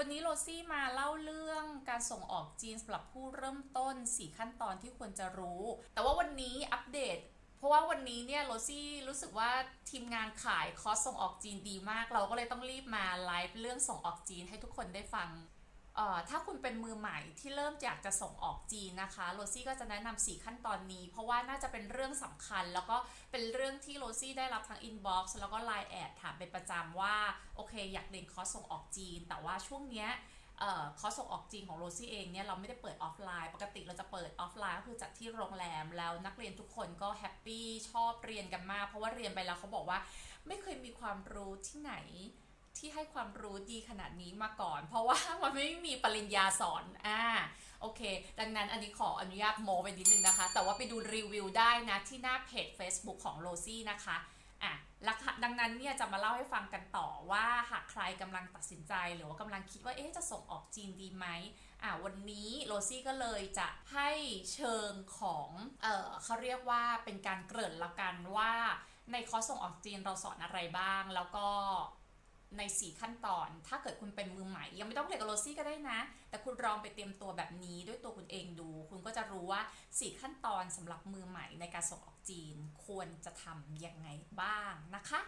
วันนี้โรซี่มาเล่าเรื่องการส่งออกจีนสำหรับผู้เริ่มต้น 4 ขั้นตอนที่ควรจะรู้ แต่ว่าวันนี้อัปเดต เพราะว่าวันนี้เนี่ยโรซี่รู้สึกว่าทีมงานขายคอร์สส่งออกจีนดีมาก เราก็เลยต้องรีบมาไลฟ์เรื่องส่งออกจีนให้ทุกคนได้ฟัง ถ้าคุณเป็นมือใหม่ที่เริ่มอยากจะส่งออกจีนนะคะโรซี่ก็จะแนะนำ4ขั้นตอนนี้ เพราะว่าน่าจะเป็นเรื่องสำคัญ แล้วก็เป็นเรื่องที่โรซี่ได้รับทางอินบ็อกซ์แล้วก็ Line แอดถามเป็นประจำว่า โอเค อยากเรียนคอร์สส่งออกจีน แต่ว่าช่วงเนี้ยคอร์สส่งออกจีนของโรซี่เองเนี่ยเราไม่ได้เปิดออฟไลน์ ปกติเราจะเปิดออฟไลน์ก็คือจัดที่โรงแรมแล้วนักเรียนทุกคนก็แฮปปี้ชอบเรียนกันมากเพราะว่าเรียนไปแล้วเขาบอกว่าไม่เคยมีความรู้ที่ไหน ที่ให้ความรู้ดีขนาดนี้มาก่อน เพราะว่ามันไม่มีปริญญาสอนอ่าโอเค ดังนั้นอันนี้ขออนุญาตโมไปนิดนึงนะคะ แต่ว่าไปดูรีวิวได้นะที่หน้าเพจ Facebook ของโรซี่นะคะอะล้วค่ะดังนั้นเนี่ยจะมาเล่าให้ฟังกันต่อว่าหากใครกำลังตัดสินใจหรือว่ากำลังคิดว่าเอ๊ะจะส่งออกจีนดีไหมอะวันนี้โรซี่ก็เลยจะให้เชิงของเออเขาเรียกว่าเป็นการเกริ่นละกันว่าในคอร์สส่งออกจีนเราสอนอะไรบ้าง แล้วก็ 4 ขั้นตอน ถ้าเกิดคุณเป็นมือใหม่ ยังไม่ต้องเรียนกับโรซี่ก็ได้นะ แต่คุณลองไปเตรียมตัวแบบนี้ด้วยตัวคุณเองดู คุณก็จะรู้ว่า 4 ขั้นตอนสำหรับมือใหม่ในการส่งออกจีน ควรจะทำยังไงบ้างนะคะ